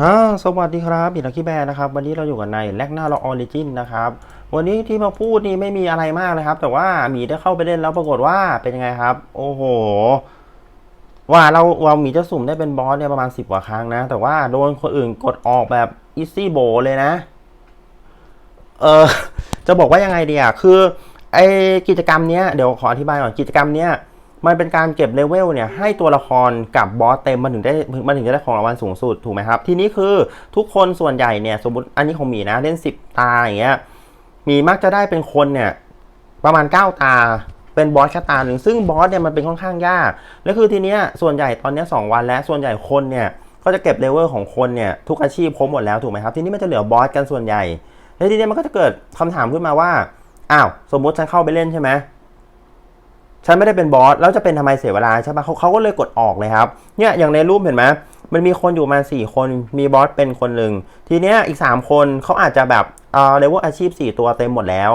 ฮะสวัสดีครับบิลักกี้แบร์นะครับ วันนี้เราอยู่กันในแลกหน้าเราออริจินนะครับ วันนี้ที่มาพูดนี่ไม่มีอะไรมากนะครับ แต่ว่าหมีได้เข้าไปเล่นแล้วปรากฏว่าเป็นยังไงครับ โอ้โห ว่าเราเราหมีจะสุ่มได้เป็นบอสเนี่ยประมาณสิบกว่าครั้งนะ แต่ว่าโดนคนอื่นกดออกแบบอีซี่โบเลยนะ เออจะบอกว่ายังไงดีอะคือไอกิจกรรมเนี้ยเดี๋ยวขออธิบายก่อนกิจกรรมเนี้ย มันเป็นการเก็บเลเวลเนี่ยให้ตัวละครกับบอสเต็มมันถึงได้มันถึงจะได้ของรางวัลสูงสุดถูกไหมครับ ทีนี้คือทุกคนส่วนใหญ่เนี่ยสมมติอันนี้ของมีนะเล่น 10 ตาอย่างเงี้ยมีมักจะได้เป็นคนเนี่ยประมาณ 9 ตาเป็นบอสแคตาหนึ่งซึ่งบอสเนี่ยมันเป็นค่อนข้างยากแล้วคือทีเนี้ยส่วนใหญ่ตอนเนี้ยสองวันแล้วส่วนใหญ่คนเนี่ยก็จะเก็บเลเวลของคนเนี่ยทุกอาชีพครบหมดแล้วถูกไหมครับทีนี้มันจะเหลือบอสกันส่วนใหญ่แล้วทีเนี้ยมันก็จะเกิดคำถามขึ้นมาว่าอ้าวสมมติฉันเข้าไปเล่นใช่ไหม ฉันไม่ได้เป็นบอสแล้วจะเป็นทำไมเสียเวลาใช่ปะเขาเขาก็เลยกดออกเลยครับเนี่ยอย่างในรูปเห็นไหมมันมีคนอยู่มาสี่คนมีบอสเป็นคนหนึ่งทีเนี้ยอีกสามคนเขาอาจจะแบบเออเรียกว่าอาชีพสี่ตัวเต็มหมดแล้ว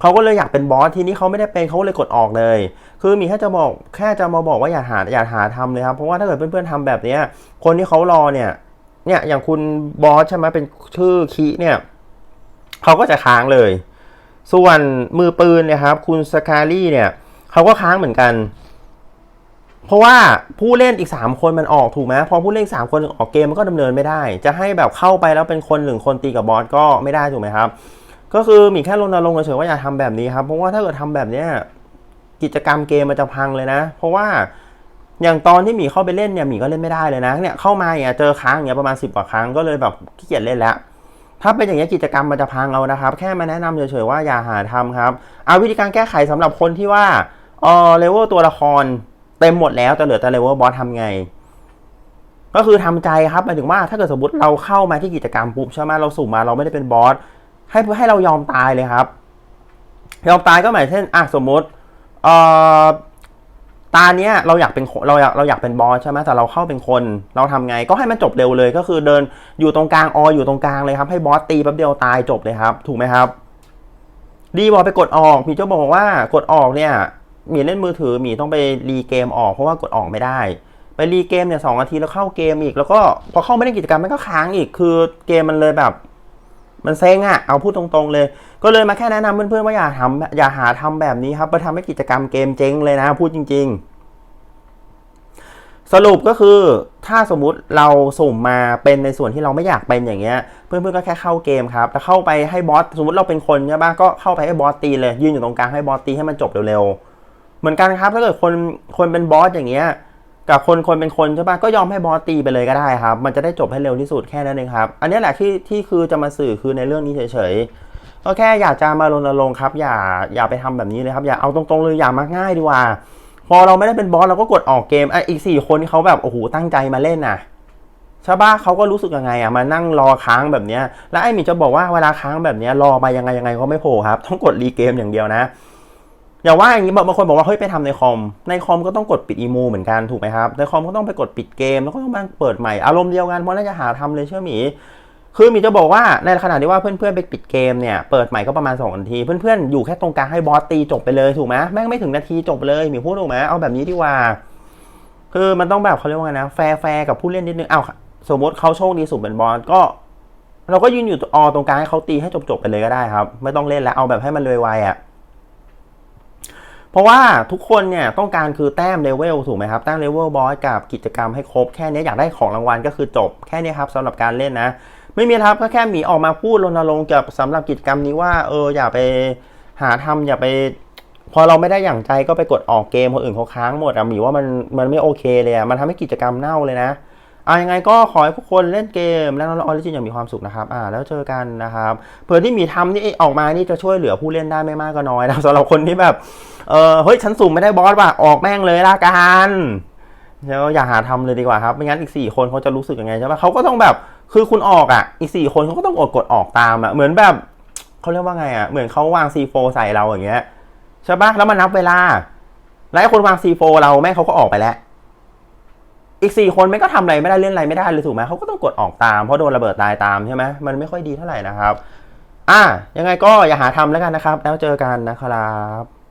เขาก็เลยอยากเป็นบอสทีนี้เขาไม่ได้เป็นเขาเลยกดออกเลย คือมีแค่จะบอกแค่จะมาบอกว่าอย่าหาอย่าหาทำเลยครับ เพราะว่าถ้าเกิดเพื่อนๆทำแบบเนี้ยคนที่เขารอเนี่ย เนี่ยอย่างคุณบอสใช่ไหมเป็นชื่อคีเนี่ยเขาก็จะค้างเลย ส่วนมือปืนนี่ยครับ คุณสกาลี่เนี่ย เขาก็ค้างเหมือนกัน เพราะว่าผู้เล่นอีก 3 คนมันออกถูกไหมพอผู้เล่นสามคนออกเกมมันก็ดำเนินไม่ได้ จะให้แบบเข้าไปแล้วเป็นคนหนึ่งคนตีกับบอสก็ไม่ได้ถูกไหมครับ ก็คือมีแค่รณรงค์เฉยว่าอย่าทำแบบนี้ครับ เพราะว่าถ้าเกิดทำแบบเนี้ยกิจกรรมเกมมันจะพังเลยนะ เพราะว่าอย่างตอนที่หมีเข้าไปเล่นเนี่ยหมีก็เล่นไม่ได้เลยนะเนี่ยเข้ามาเงี้ยเจอค้างเงี้ยประมาณ 10 กว่าครั้งก็เลยแบบขี้เกียจเล่นแล้วถ้าเป็นอย่างนี้กิจกรรมมันจะพังเอานะครับ แค่มาแนะนำเฉยๆว่าอย่าหาทำครับ เอาวิธีการแก้ไขสำหรับคนที่ว่า เออเลเวลตัวละครเต็มหมดแล้วแต่เหลือแต่เลเวลบอสทำไง ก็คือทำใจครับหมายถึงว่าถ้าเกิดสมมติเราเข้ามาที่กิจกรรมปุ๊บใช่ไหมเราสุ่มาเราไม่ได้เป็นบอสให้ให้เรายอมตายเลยครับ ยอมตายก็หมายเช่นอะสมมติเอ่อตาเนี้ยเราอยากเป็นเราอยากเราอยากเป็นบอสใช่ไหมแต่เราเข้าเป็นคนเราทำไงก็ให้มันจบเร็วเลย ก็คือเดินอยู่ตรงกลางออยู่ตรงกลางเลยครับ ให้บอสตีแป๊บเดียวตายจบเลยครับ ถูกไหมครับ ดีบอกไปกดออกมีเจ้าบอกว่ากดออกเนี่ย หมีเล่นมือถือหมีต้องไปรีเกมออกเพราะว่ากดออกไม่ได้ ไปรีเกมเนี่ยสองนาทีแล้วเข้าเกมอีก แล้วก็พอเข้าไม่ได้กิจกรรมมันก็ค้างอีกคือเกมมันเลยแบบ มันเซ็งอะเอาพูดตรงๆเลย ก็เลยมาแค่แนะนำเพื่อนๆว่าอย่าทำอย่าหาทำแบบนี้ครับไปทำให้กิจกรรมเกมเจ๊งเลยนะพูดจริง ๆสรุปก็คือถ้าสมมุติเราสุ่มมาเป็นในส่วนที่เราไม่อยากเป็นอย่างเงี้ย เพื่อนๆก็แค่เข้าเกมครับแต่เข้าไปให้บอสสมมติเราเป็นคนใช่ปะก็เข้าไปให้บอสตีเลยยืนอยู่ตรงกลางให้บอสตีให้มันจบเร็วๆ เหมือนกันครับถ้าเกิดคนคนเป็นบอสอย่างเงี้ยกับคนคนเป็นคนใช่ปะก็ยอมให้บอสตีไปเลยก็ได้ครับ มันจะได้จบให้เร็วที่สุดแค่นั้นเองครับ อันนี้แหละที่ที่คือจะมาสื่อคือในเรื่องนี้เฉยๆก็แค่อยากจะมารณรงค์ครับ อย่าอย่าไปทำแบบนี้เลยครับ อย่าเอาตรงๆเลยอย่ามาง่ายดีกว่า พอเราไม่ได้เป็นบอสเราก็กดออกเกมไอะอีกสี่คนที่เขาแบบโอ้โหตั้งใจมาเล่นน่ะใช่ปะเขาก็รู้สึกยังไงอะมานั่งรอค้างแบบเนี้ยแล้วไอ้หมีจะบอกว่าเวลาค้างแบบเนี้ยรอไปยังไงยังไงก็ไม่โผล่ครับ ต้องกดรีเกมอย่างเดียวนะ อย่าว่าอย่างนี้บางคนบอกว่าเฮ้ยไปทำในคอม ในคอมก็ต้องกดปิดอีโมเหมือนกันถูกไหมครับ ในคอมก็ต้องไปกดปิดเกมแล้วก็ต้องมาเปิดใหม่อารมณ์เดียวกันเพราะน่าจะหาทำเลยเชื่อหมี คือมีจะบอกว่าในขณะที่ว่าเพื่อนๆไปปิดเกมเนี่ยเปิดใหม่ก็ประมาณ2นาที เพื่อนๆอยู่แค่ตรงกลางให้บอสตีจบไปเลยถูกไหมแม่งไม่ถึงนาทีจบเลยมีพูดถูกไหมเอาแบบนี้ดีกว่า คือมันต้องแบบเขาเรียกว่าไงนะแฟร์ๆกับผู้เล่นนิดนึงเอาสมมติเขาโชคดีสุดเป็นบอสก็ เราก็ยืนอยู่ออตรงกลางให้เขาตีให้จบๆไปเลยก็ได้ครับ ไม่ต้องเล่นแล้วเอาแบบให้มันเลยไวๆอะ เพราะว่าทุกคนเนี่ยต้องการคือแต้มเลเวลถูกไหมครับแต้มเลเวลบอสกับกิจกรรมให้ครบแค่นี้อยากได้ของรางวัลก็คือจบแค่นี้ครับสำหรับการเล่นนะ ไม่มีครับก็แค่หมีออกมาพูดรณรงค์เกี่ยวกับสำหรับกิจกรรมนี้ว่าเอออย่าไปหาทำอย่าไป พอเราไม่ได้อย่างใจก็ไปกดออกเกมคนอื่นเขาค้างหมดอะหมีว่ามันมันไม่โอเคเลยอะมันทำให้กิจกรรมเน่าเลยนะ อ่ายังไงก็ขอให้ทุกคนเล่นเกมแล้วเราออริจินอย่างมีความสุขนะครับอ่าแล้วเจอกันนะครับเผื่อที่มีทำนี่ออกมานี่จะช่วยเหลือผู้เล่นได้ไม่มากก็น้อยนะสำหรับคนที่แบบเออเฮ้ยฉันสุ่มไม่ได้บอสว่ะออกแม่งเลยละกันแล้วอย่าหาทำเลยดีกว่าครับไม่งั้นอีกสี่คนเขาจะรู้สึกยังไงใช่ปะเขาก็ต้องแบบคือคุณออกอะอีกสี่คนเขาก็ต้องกดกดออกตามอะเหมือนแบบเขาเรียกว่าไงอะเหมือนเขาวาง C4 ใส่เราอย่างเงี้ยใช่ปะแล้วมันนับเวลา แล้วคนวาง C4 เราแม่งเขาก็ออกไปแล้ว อีกสี่คนมันก็ทำอะไรไม่ได้เล่นอะไรไม่ได้เลยถูกไหมเขาก็ต้องกดออกตามเพราะโดนระเบิดตายตามใช่ไหมมันไม่ค่อยดีเท่าไหร่นะครับ อะยังไงก็อย่าหาทำแล้วกันนะครับ แล้วเจอกันนะครับ